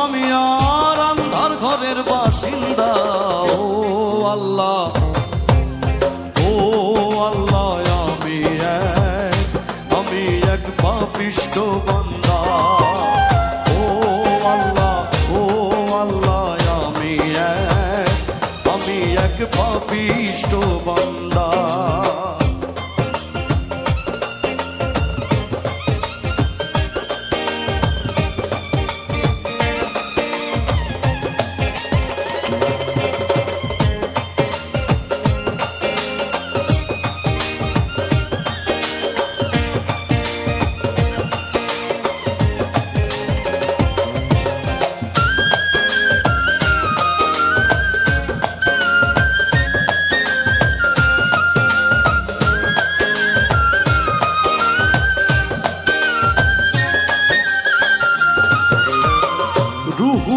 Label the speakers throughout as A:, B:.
A: আমি আর অন্ধার ঘরের বাসিন্দা। ও আল্লাহ ও আল্লাহ, আমি এক আমি এক পাপিষ্ট বান্দা। ও আল্লাহ ও আল্লাহ, আমি এক আমি এক পাপিষ্ট বান্দা।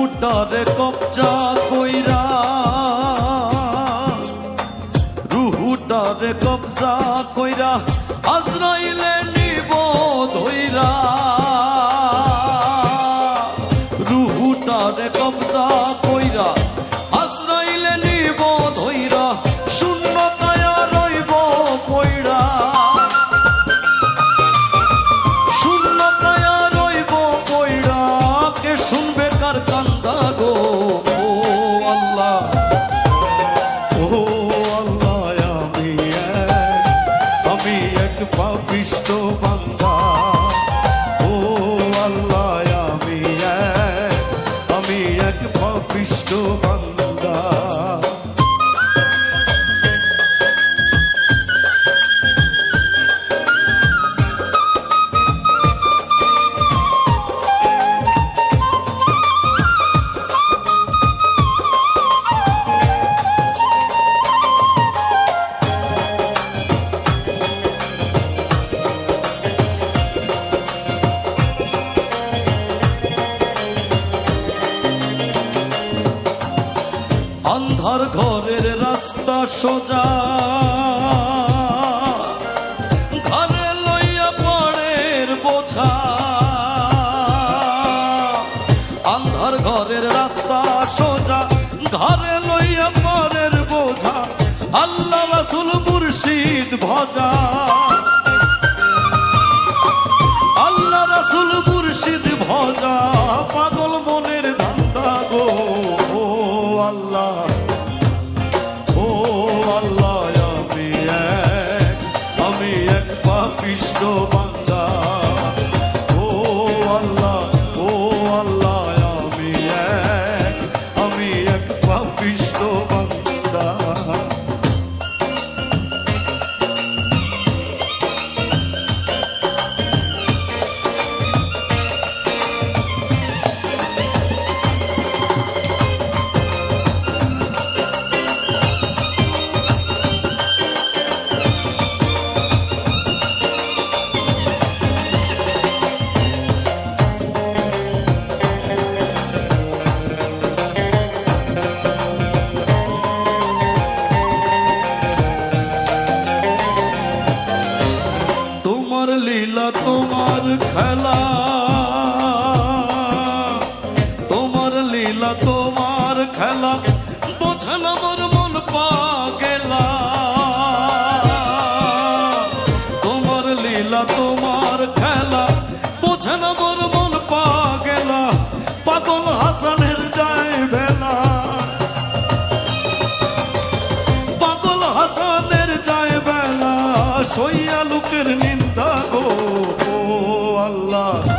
A: রুহুটারে কবজা কইরা রুহুটার কবজা কইরা আজরাইলে অন্ধার ঘরের রাস্তা সোজা। ঘরে লইয়া পড়ের বোঝা। অন্ধার ঘরের রাস্তা সোজা, ঘরে লইয়া পড়ের বোঝা। আল্লাহ রাসুল মুর্শিদ ভজা। আল্লাহ ও আল্লাহ আমি এক আমি এক পাপিষ্ট বান্দা ও আল্লাহ আমার মন লীলা, তোমার খেলা আমার মন যায় বেলা। পাগল হাসানের যায় বেলা। সইয়া লোকের নিন্দা গো আল্লাহ।